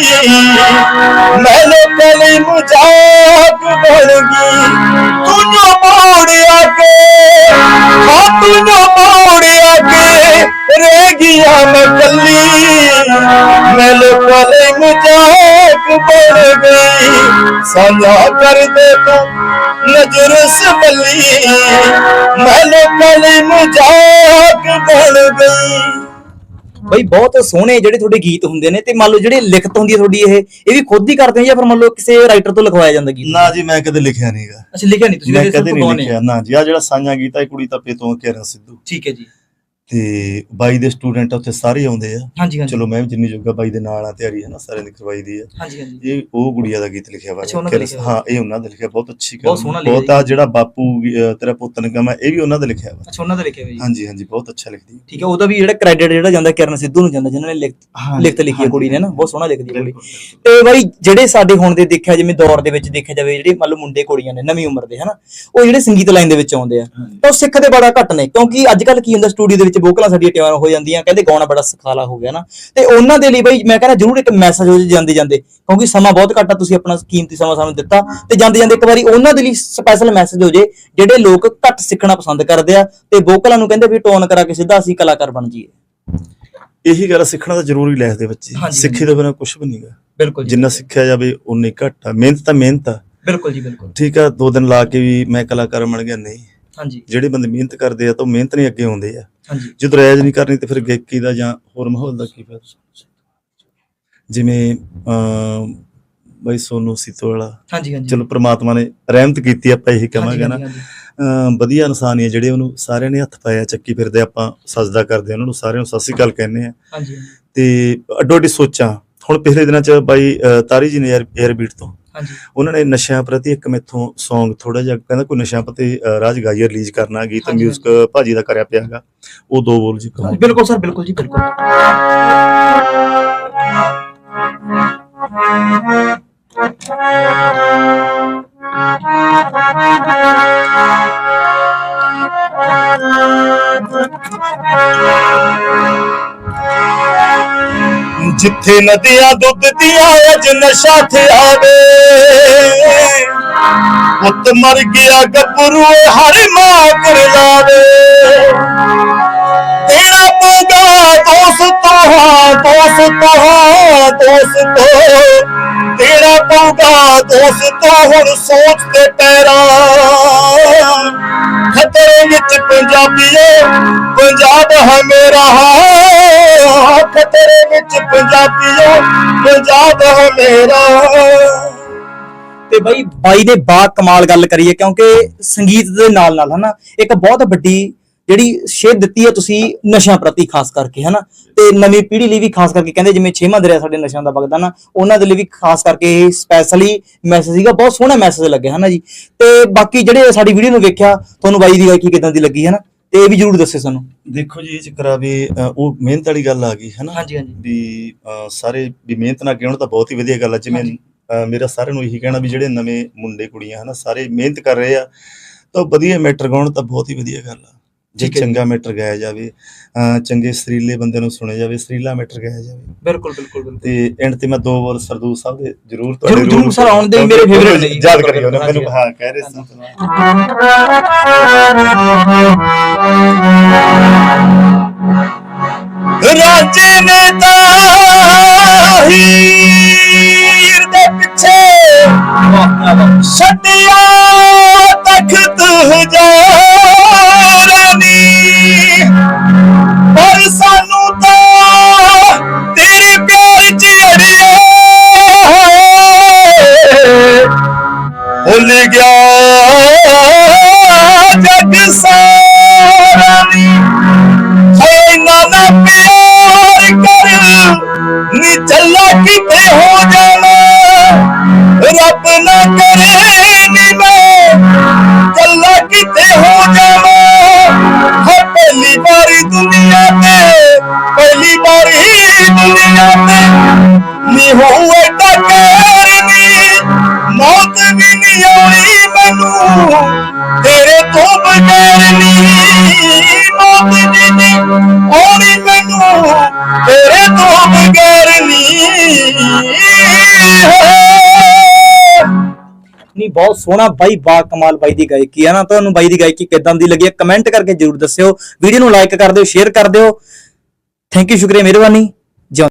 ਮੈਂ ਲੋਕਾਂ ਲਈ ਮਜ਼ਾਕ ਬਣ ਗਈ ਤੂੰ ਜੋ ਮੋੜਿਆ ਕੇ, ਹਾਂ ਤੂੰ ਜੋ ਮੋੜਿਆ ਕੇ। ਗਿਆ ਮੈਂ ਕੱਲੀ। ਮੈਂ ਲੋਕਾਂ ਲਈ ਮਜ਼ਾਕ ਬਣ ਗਈ। ਸਾਂਝਾ ਕਰ ਦੇ ਤੂੰ ਨਜ਼ਰ ਸਵਲੀ ਮੈਂ ਲੋਕਾਂ ਲਈ ਮਜ਼ਾਕ ਬਣ ਗਈ। ਬਈ ਬਹੁਤ ਸੋਹਣੇ ਜਿਹੜੇ ਤੁਹਾਡੇ ਗੀਤ ਹੁੰਦੇ ਨੇ ਤੇ ਮੰਨ ਲਓ ਜਿਹੜੇ ਲਿਖਤ ਹੁੰਦੀ ਹੈ ਤੁਹਾਡੀ ਇਹ ਇਹ ਵੀ ਖੁਦ ਹੀ ਕਰਦੇ ਹੋ ਜਾਂ ਫਿਰ ਮੰਨ ਲਓ ਕਿਸੇ ਰਾਈਟਰ ਤੋਂ ਲਿਖਵਾਇਆ ਜਾਂਦਾ ਗੀਤ? ਨਾ ਜੀ ਮੈਂ ਕਦੇ ਲਿਖਿਆ ਨਹੀਂਗਾ ਅੱਛਾ ਲਿਖਿਆ ਨਹੀਂ ਤੁਸੀਂ ਮੈਂ ਕਦੇ ਨਹੀਂ। ਲਿਖਿਆ। ਨਾ ਜੀ ਆ ਜਿਹੜਾ ਸਾਂਝਾ ਗੀਤਾ ਇਹ ਕੁੜੀ ਤੱਪੇ ਤੋਂ ਕਿਰਨ ਸਿੱਧੂ। ਠੀਕ ਹੈ ਜੀ। ਤੇ ਬਾਈ ਦੇ ਸਟੂਡੈਂਟ ਉੱਥੇ ਸਾਰੇ ਆਉਂਦੇ ਆ। ਹਾਂਜੀ ਹਾਂਜੀ। ਚਲੋ ਮੈਂ ਵੀ ਜਿੰਨੀ ਜੋਗਾ ਬਾਈ ਦੇ ਨਾਲ ਆ ਤਿਆਰੀ ਹੈ ਨਾ ਸਾਰਿਆਂ ਦੀ ਕਰਵਾਈ ਦੀ ਆ। ਹਾਂਜੀ ਹਾਂਜੀ। ਇਹ ਉਹ ਗੁੜੀਆ ਦਾ ਗੀਤ ਲਿਖਿਆ ਵਾ। ਅੱਛਾ, ਉਹਨਾਂ ਦਾ ਲਿਖਿਆ ਹਾਂ ਇਹ ਉਹਨਾਂ ਦਾ ਲਿਖਿਆ ਬਹੁਤ ਅੱਛੀ ਗੱਲ ਬਹੁਤ ਸੋਹਣਾ ਲਿਖਿਆ ਬਹੁਤ ਆ ਜਿਹੜਾ ਬਾਪੂ ਅਹ, ਤੇਰਾ ਪੁੱਤ ਨੇ ਕਮਾ ਇਹ ਵੀ ਉਹਨਾਂ ਦਾ ਲਿਖਿਆ ਵਾ। ਅੱਛਾ ਉਹਨਾਂ ਦਾ ਲਿਖਿਆ ਹੋਇਆ ਜੀ। ਹਾਂਜੀ ਹਾਂਜੀ ਬਹੁਤ ਅੱਛਾ ਲਿਖਦੀ ਠੀਕ ਹੈ ਉਹਦਾ ਵੀ ਜਿਹੜਾ ਕ੍ਰੈਡਿਟ ਜਿਹੜਾ ਜਾਂਦਾ ਕਿਰਨ ਸਿੱਧੂ ਨੂੰ ਜਾਂਦਾ ਜਿਨ੍ਹਾਂ ਨੇ ਲਿਖਤ ਲਿਖਤ ਲਿਖੀ ਹੈ ਕੁੜੀ ਨੇ ਨਾ ਬਹੁਤ ਸੋਹਣਾ ਲਿਖਦੀ ਹੈ ਕੁੜੀ। ਤੇ ਬਾਈ ਜਿਹੜੇ ਸਾਡੇ ਹੁਣ ਦੇ ਦੇਖਿਆ ਜਿਵੇਂ ਦੌਰ ਦੇ ਵਿੱਚ ਦੇਖਿਆ ਜਾਵੇ ਜਿਹੜੇ ਮੰਨ ਲਓ ਮੁੰਡੇ ਕੁੜੀਆਂ ਨੇ ਨਵੀਂ ਉਮਰ ਦੇ ਹਨਾ ਉਹ ਜਿਹੜੇ ਸੰਗੀਤ ਲਾਈਨ ਦੇ ਵਿੱਚ ਆਉਂਦੇ ਆ ਤਾਂ ਉਹ ਸਿੱਖਦੇ ਬੜਾ ਘੱਟ ਨੇ ਕਿਉਂਕਿ ਅੱਜ ਕੱਲ ਕੀ ਹੁੰਦਾ ਸਟੂਡੀਓ ਦੇ ਵਿੱਚ ਵੋਕਲਾਂ ਸਾਡੀਆਂ ਤਿਆਰ ਹੋ ਜਾਂਦੀਆਂ ਕਹਿੰਦੇ ਗਾਉਣਾ ਬੜਾ ਸਖਾਲਾ ਹੋ ਗਿਆ ਨਾ। ਤੇ ਉਹਨਾਂ ਦੇ ਲਈ ਬਾਈ ਮੈਂ ਕਹਿੰਦਾ ਜ਼ਰੂਰ ਇੱਕ ਮੈਸੇਜ ਹੋ ਜਾਂਦੇ ਜਾਂਦੇ ਕਿਉਂਕਿ ਸਮਾਂ ਬਹੁਤ ਘੱਟ ਆ ਤੁਸੀਂ ਆਪਣਾ ਕੀਮਤੀ ਸਮਾਂ ਸਾਨੂੰ ਦਿੱਤਾ। ਤੇ ਜਾਂਦੇ ਜਾਂਦੇ ਇੱਕ ਵਾਰੀ ਉਹਨਾਂ ਦੇ ਲਈ ਸਪੈਸ਼ਲ ਮੈਸੇਜ ਹੋ ਜੇ ਜਿਹੜੇ ਲੋਕ ਘੱਟ ਸਿੱਖਣਾ ਪਸੰਦ ਕਰਦੇ ਆ ਤੇ ਵੋਕਲਾਂ ਨੂੰ ਕਹਿੰਦੇ ਵੀ ਟੋਨ ਕਰਾ ਕੇ ਸਿੱਧਾ ਅਸੀਂ ਕਲਾਕਾਰ ਬਣ ਜਾਈਏ। ਇਹੀ ਗੱਲ ਸਿੱਖਣਾ ਤਾਂ ਜ਼ਰੂਰੀ ਲੈ ਦੇ ਬੱਚੇ। ਹਾਂਜੀ, ਸਿੱਖੀ ਤੋਂ ਬਿਨਾਂ ਕੁਝ ਵੀ ਨਹੀਂਗਾ ਬਿਲਕੁਲ ਜਿੰਨਾ ਸਿੱਖਿਆ ਜਾਵੇ ਉਨੀ ਘੱਟ ਆ। ਮਿਹਨਤ ਤਾਂ ਮਿਹਨਤ ਆ। ਬਿਲਕੁਲ ਜੀ ਬਿਲਕੁਲ। ਠੀਕ ਆ ਦੋ ਦਿਨ ਲਾ ਕੇ ਵੀ ਮੈਂ ਕਲਾਕਾਰ ਬਣ ਗਿਆ ਨਹੀਂ। ਹਾਂਜੀ। ਜਿਹੜੇ ਬੰਦੇ ਮਿਹਨਤ ਕਰਦੇ ਆ ਤਾਂ ਉਹ ਮਿਹਨਤ ਨਹੀਂ ਅੱਗੇ ਆਉਂਦੇ ਆ। ਹਾਂਜੀ। ਜਦੋਂ ਰੈਜ ਨਹੀਂ ਕਰਨੀ ਤੇ ਫਿਰ ਗਾਇਕੀ ਦਾ ਜਾਂ ਹੋਰ ਮਾਹੌਲ ਦਾ ਕੀ ਫਾਇਦਾ? ਜਿਵੇਂ ਬਈ ਸੋਨੂ ਸੀਤੋ ਵਾਲਾ। ਹਾਂਜੀ ਹਾਂਜੀ। ਚਲੋ ਪ੍ਰਮਾਤਮਾ ਨੇ ਰਹਿਮਤ ਕੀਤੀ ਆਪਾਂ ਇਹੀ ਕਹਾਂਗੇ ਨਾ। ਵਧੀਆ ਇਨਸਾਨ ਹੀ ਜਿਹੜੇ ਉਹਨੂੰ ਸਾਰਿਆਂ ਨੇ ਹੱਥ ਪਾਇਆ ਚੱਕੀ ਫਿਰਦੇ ਆਪਾਂ ਸਜਦਾ ਕਰਦੇ ਉਹਨਾਂ ਨੂੰ ਸਾਰਿਆਂ ਨੂੰ ਸਤਿ ਸ੍ਰੀ ਅਕਾਲ ਕਹਿੰਦੇ ਆ। ਹਾਂਜੀ ਤੇ ਅੱਡੋ ਅੱਡੀ ਸੋਚਾਂ। ਹੁਣ ਪਿਛਲੇ ਦਿਨਾਂ ਚ ਬਾਈ ਤਾਰੀ ਜੀ ਨੇ 에ਅਰ ਬੀਟ ਤੋਂ। ਉਹਨਾਂ ਨੇ ਨਸ਼ਿਆਂ ਪ੍ਰਤੀ ਇੱਕ ਮੈਥੋਂ Song ਥੋੜਾ ਜਿਹਾ ਕਹਿੰਦਾ ਕੋਈ ਨਸ਼ਿਆਂ ਪ੍ਰਤੀ ਰਾਜ ਗਾਈਆ ਰਿਲੀਜ਼ ਕਰਨਾ ਗੀਤ ਮਿਊਜ਼ਿਕ ਭਾਜੀ ਦਾ ਕਰਿਆ ਪਿਆਗਾ ਉਹ ਦੋ ਬੋਲ ਜੀ ਕਹੋ ਬਿਲਕੁਲ ਸਰ ਬਿਲਕੁਲ ਜੀ ਬਿਲਕੁਲ। ਜਿੱਥੇ ਨਦੀਆਂ ਦੁੱਧ ਦੀਆਂ ਅਜ ਨਸ਼ਾ ਥਿਆਵੇ ਪੁੱਤ ਮਰ ਗਿਆ ਗੱਭਰੂ ਹਰ ਮਾਂ ਕਰ ਲਾਵੇ। ਤੇਰਾ ਪੂਗਾ ਦੋਸਤੋ ਹਾਂ ਦੋਸਤੋ ਹਾਂ, ਦੋਸਤੋ ਤੇਰਾ ਪੂਗਾ ਦੋਸਤੋ ਹੁਣ ਸੋਚ ਤੇ ਪੈਰਾ। ਖਤਰੇ ਵਿੱਚ ਪੰਜਾਬੀਏ, ਪੰਜਾਬ ਹੈ ਮੇਰਾ ਖਤਰੇ ਵਿੱਚ ਪੰਜਾਬੀਏ, ਪੰਜਾਬ ਹੈ ਮੇਰਾ ਤੇ ਬਾਈ ਬਾਈ ਨੇ ਬਾ ਕਮਾਲ ਗੱਲ ਕਰੀ ਹੈ ਕਿਉਂਕਿ ਸੰਗੀਤ ਦੇ ਨਾਲ ਨਾਲ ਹਨਾ ਇੱਕ ਬਹੁਤ ਵੱਡੀ ਜਿਹੜੀ ਸ਼ੇਧ ਦਿੱਤੀ ਹੈ ਤੁਸੀਂ ਨਸ਼ਿਆਂ ਪ੍ਰਤੀ ਖਾਸ ਕਰਕੇ ਹਨਾ ਤੇ ਨਵੀਂ ਪੀੜ੍ਹੀ ਲਈ ਵੀ ਖਾਸ ਕਰਕੇ ਕਹਿੰਦੇ ਜਿਵੇਂ ਛੇਵਾਂ ਦਰਿਆ ਸਾਡੇ ਨਸ਼ਿਆਂ ਦਾ ਵਗਦਾ ਨਾ ਉਹਨਾਂ ਦੇ ਲਈ ਵੀ ਖਾਸ ਕਰਕੇ ਇਹ ਸਪੈਸ਼ਲੀ ਮੈਸੇਜ ਸੀਗਾ ਬਹੁਤ ਸੋਹਣਾ ਮੈਸੇਜ ਲੱਗਿਆ ਹਨਾ ਜੀ। ਤੇ ਬਾਕੀ ਜਿਹੜੇ ਸਾਡੀ ਵੀਡੀਓ ਨੂੰ ਵੇਖਿਆ ਤੁਹਾਨੂੰ ਬਾਈ ਦੀ ਗਾਇਕੀ ਕਿਦਾਂ ਦੀ ਲੱਗੀ ਹਨਾ ਤੇ ਇਹ ਵੀ ਜਰੂਰ ਦੱਸਿਓ ਸਾਨੂੰ। ਦੇਖੋ ਜੀ ਇਹ ਚੱਕਰ ਵੀ ਉਹ ਮਿਹਨਤ ਵਾਲੀ ਗੱਲ ਆ ਗਈ ਹੈ ਨਾ ਹਾਂਜੀ ਹਾਂਜੀ। ਵੀ ਸਾਰੇ ਵੀ ਮਿਹਨਤ ਨਾਲ ਅੱਗੇ ਤਾਂ ਬਹੁਤ ਹੀ ਵਧੀਆ ਗੱਲ ਆ ਜਿਵੇਂ ਮੇਰਾ ਸਾਰਿਆਂ ਨੂੰ ਇਹੀ ਕਹਿਣਾ ਵੀ ਜਿਹੜੇ ਨਵੇਂ ਮੁੰਡੇ ਕੁੜੀਆਂ ਹਨਾ ਸਾਰੇ ਮਿਹਨਤ ਕਰ ਰਹੇ ਆ ਤਾਂ ਵਧੀਆ ਮੈਟਰ ਗਾਉਣ ਤਾਂ ਬਹੁਤ ਹੀ ਵਧੀਆ ਗੱਲ ਆ ਜੇ। ਚੰਗਾ ਮੈਟਰ ਗਾਇਆ ਜਾਵੇ ਚੰਗੇ ਸਰੀਲੇ ਬੰਦੇ ਨੂੰ ਸੁਣਿਆ ਜਾਵੇ ਸਰੀਲਾ ਮੈਟਰ ਗਾਇਆ ਜਾਵੇ ਬਿਲਕੁਲ ਬਿਲਕੁਲ ਤੇ ਐਂਡ ਤੇ ਮੈਂ ਦੋ ਵਾਰ ਸਰਦੂਲ ਸਾਹਿਬ ਦੇ ਜ਼ਰੂਰ ਜ਼ਰੂਰ- ਜ਼ਰੂਰ sir, ਆਉਣ ਦੇ ਮੇਰੇ favourite ਨੇ ਜੀ। ਯਾਦ ਕਰਿਓ ਨਾ। ਮੈਨੂੰ ਹਾਂ ਕਹਿ ਰਹੇ ਸੀ [LAUGHS] ਨਾ ਕਰੇ ਨੀ ਕਿਤੇ ਹੋ ਜਾਵਾਂ ਹੈ ਪਹਿਲੀ ਵਾਰੀ ਦੁਨੀਆ ਤੇ ਪਹਿਲੀ ਵਾਰੀ ਦੁਨੀਆ ਤੇ ਨੀ ਹੋਏ ਟੱਕਰ ਨੀ ਮੌਤ ਵੀ ਨਹੀਂ ਆਉਣੀ ਮੈਨੂੰ। ਬਹੁਤ ਸੋਹਣਾ ਬਾਈ ਬਾ ਕਮਾਲ ਬਾਈ ਦੀ ਗਾਇਕੀ ਹੈ ਨਾ, ਤੁਹਾਨੂੰ ਬਾਈ ਦੀ ਗਾਇਕੀ ਕਿਦਾਂ ਦੀ ਲੱਗੀ ਹੈ ਕਮੈਂਟ ਕਰਕੇ ਜਰੂਰ ਦੱਸਿਓ। ਵੀਡੀਓ ਨੂੰ ਲਾਈਕ ਕਰ ਦਿਓ ਸ਼ੇਅਰ ਕਰ ਦਿਓ। ਥੈਂਕ ਯੂ ਸ਼ੁਕਰੀਆ, ਮਿਹਰਬਾਨੀ। ਜਿਉਂ